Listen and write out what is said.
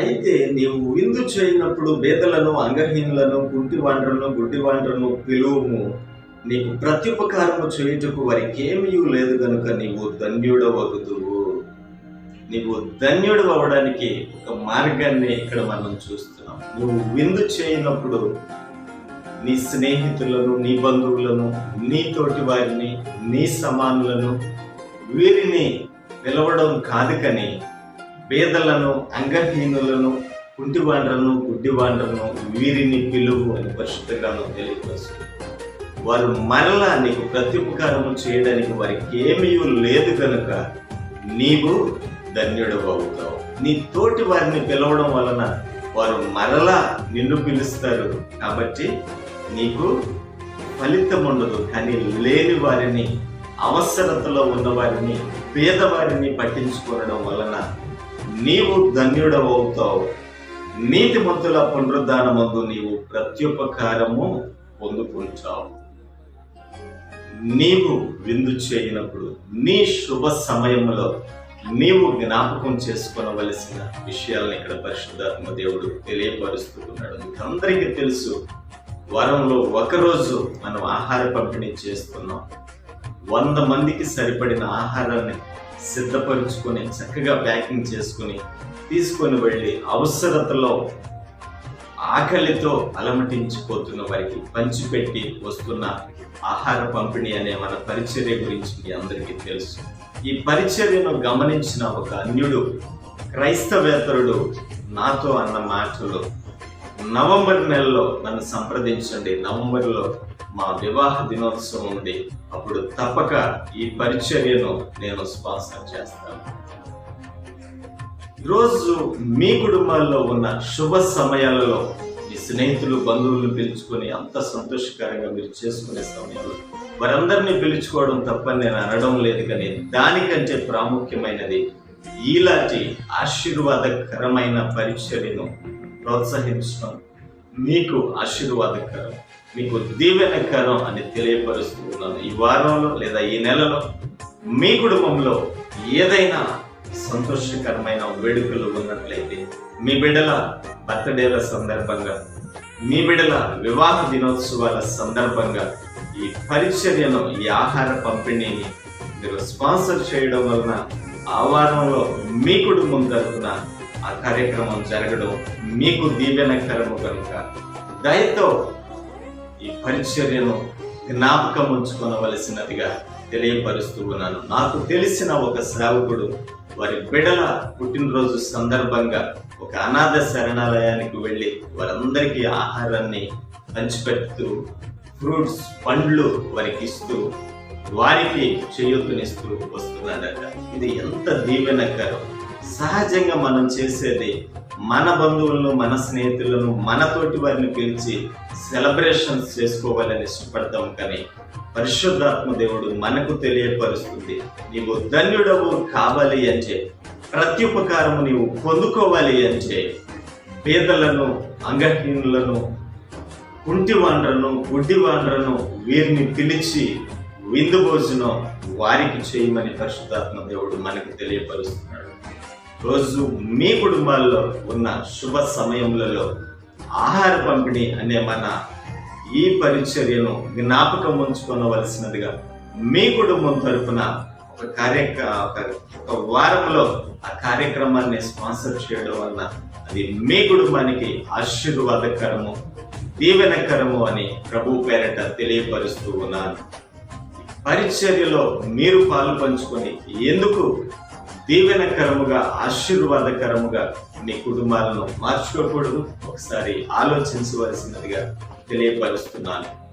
అయితే నీవు విందు చేయనప్పుడు బేదలను అంగహీనులను కుంటి వాండ్రను గుడ్డి వాండ్రను పిలువుము. నీకు ప్రత్యుపకారము చేయుటకు వారికి ఏమీ లేదు కనుక నీవు ధన్యుడవగుదువు. నీవు ధన్యుడు అవ్వడానికి ఒక మార్గాన్ని ఇక్కడ మనం చూస్తున్నాం. నువ్వు విందు చేయనప్పుడు నీ స్నేహితులను నీ బంధువులను నీ తోటి వారిని నీ సమానులను వీరిని పిలవడం కాదు కానీ పేదలను అంగహీనులను కుంటివాండ్రను గుడ్డివాండ్రను వీరిని పిలువు అని పరిశుద్ధంగాను తెలియపరుస్తుంది. వారు మరలా నీకు ప్రత్యుపకారము చేయడానికి వారికి ఏమీ లేదు కనుక నీవు ధన్యుడు అవుతావు నీ తోటి వారిని పిలవడం వలన వారు మరలా నిన్ను పిలుస్తారు. కాబట్టి నీకు ఫలితం ఉండదు కానీ లేని వారిని అవసరతలో ఉన్న వారిని పేదవారిని పట్టించుకోవడం వలన నీవు ధన్యుడవవుతావు నీతిమంతుల పునరుద్ధానమందు నీవు ప్రత్యుపకారము పొందుకుంటావు నీవు విందు చేయనప్పుడు నీ శుభ సమయంలో నీవు జ్ఞాపకం చేసుకోనవలసిన విషయాలను ఇక్కడ పరిశుద్ధాత్మ దేవుడు తెలియపరుస్తూ ఉన్నాడు. అందరికీ తెలుసు వారంలో ఒకరోజు మనం ఆహార పంపిణీ చేస్తున్నాం. వంద మందికి సరిపడిన ఆహారాన్ని సిద్ధపరుచుకొని చక్కగా ప్యాకింగ్ చేసుకొని తీసుకొని వెళ్ళి అవసరతలో ఆకలితో అలమటించిపోతున్న వారికి పంచిపెట్టి వస్తున్న ఆహార పంపిణీ అనే మన పరిచర్య గురించి మీ అందరికీ తెలుసు. ఈ పరిచర్యను గమనించిన ఒక అన్యుడు క్రైస్తవేతరుడు నాతో అన్న మాటలు నవంబర్ నెలలో నన్ను సంప్రదించండి. నవంబర్లో మా వివాహ దినోత్సవం ఉంది. అప్పుడు తప్పక ఈ పరిచర్యను నేను స్పాన్సర్ చేస్తాను. రోజు మీ కుటుంబాల్లో ఉన్న శుభ సమయాలలో మీ స్నేహితులు బంధువులను పిలుచుకొని అంత సంతోషకరంగా మీరు చేసుకునే సమయంలో వారందరినీ పిలుచుకోవడం తప్పని నేను అనడం లేదు కానీ దానికంటే ప్రాముఖ్యమైనది ఇలాంటి ఆశీర్వాదకరమైన పరిచర్యను ప్రోత్సహించడం మీకు ఆశీర్వాదకరం మీకు దీవెనకరం అని తెలియపరుస్తూ ఉన్నాను. ఈ వారంలో లేదా ఈ నెలలో మీ కుటుంబంలో ఏదైనా సంతోషకరమైన వేడుకలు ఉన్నట్లయితే మీ బిడ్డల బర్త్డేల సందర్భంగా మీ బిడ్డల వివాహ దినోత్సవాల సందర్భంగా ఈ పరిచర్యను ఈ ఆహార పంపిణీని మీరు స్పాన్సర్ చేయడం వలన ఆ వారంలో మీ కుటుంబం తరఫున ఆ కార్యక్రమం జరగడం మీకు దీవెనకరము కనుక. దయతో ఈ పరిచర్యను జ్ఞాపకం ఉంచుకొనవలసినదిగా తెలియపరుస్తూ ఉన్నాను. నాకు తెలిసిన ఒక సేవకుడు వారి బిడల పుట్టినరోజు సందర్భంగా ఒక అనాథ శరణాలయానికి వెళ్ళి వారందరికీ ఆహారాన్ని పంచిపెడుతూ ఫ్రూట్స్ పండ్లు వారికి ఇస్తూ వారికి చేయూతనిస్తూ వస్తున్నాడట. ఇది ఎంత దీవెనకరం. సహజంగా మనం చేసేది మన బంధువులను మన స్నేహితులను మనతోటి వారిని పిలిచి సెలబ్రేషన్స్ చేసుకోవాలని ఇష్టపడతాం కానీ పరిశుద్ధాత్మ దేవుడు మనకు తెలియపరుస్తుంది. నీవు ధన్యుడవు కావాలి అంటే ప్రత్యుపకారము నీవు పొందుకోవాలి అంటే పేదలను అంగహీనులను కుంటివాండ్రను గుడ్డివాండ్రను వీరిని పిలిచి విందు భోజనం వారికి చేయమని పరిశుద్ధాత్మ దేవుడు మనకు తెలియపరుస్తున్నాడు. రోజు మీ కుటుంబాల్లో ఉన్న శుభ సమయములలో ఆహార పంపిణీ అనే మన ఈ పరిచర్యను జ్ఞాపకం ఉంచుకోవలసినదిగా మీ కుటుంబం తరపున ఒక కార్యక్ర ఒక- ఒక వారంలో ఆ కార్యక్రమాన్ని స్పాన్సర్ చేయడం వలన అది మీ కుటుంబానికి ఆశీర్వాదకరము దీవెనకరము అని ప్రభు పేరట తెలియపరుస్తూ ఉన్నాను. పరిచర్యలో మీరు పాలు పంచుకొని ఎందుకు దీవెనకరముగా ఆశీర్వాదకరముగా నీ కుటుంబాలను మార్చుకోకూడదు. ఒకసారి ఆలోచించవలసినదిగా తెలియపరుస్తున్నాను.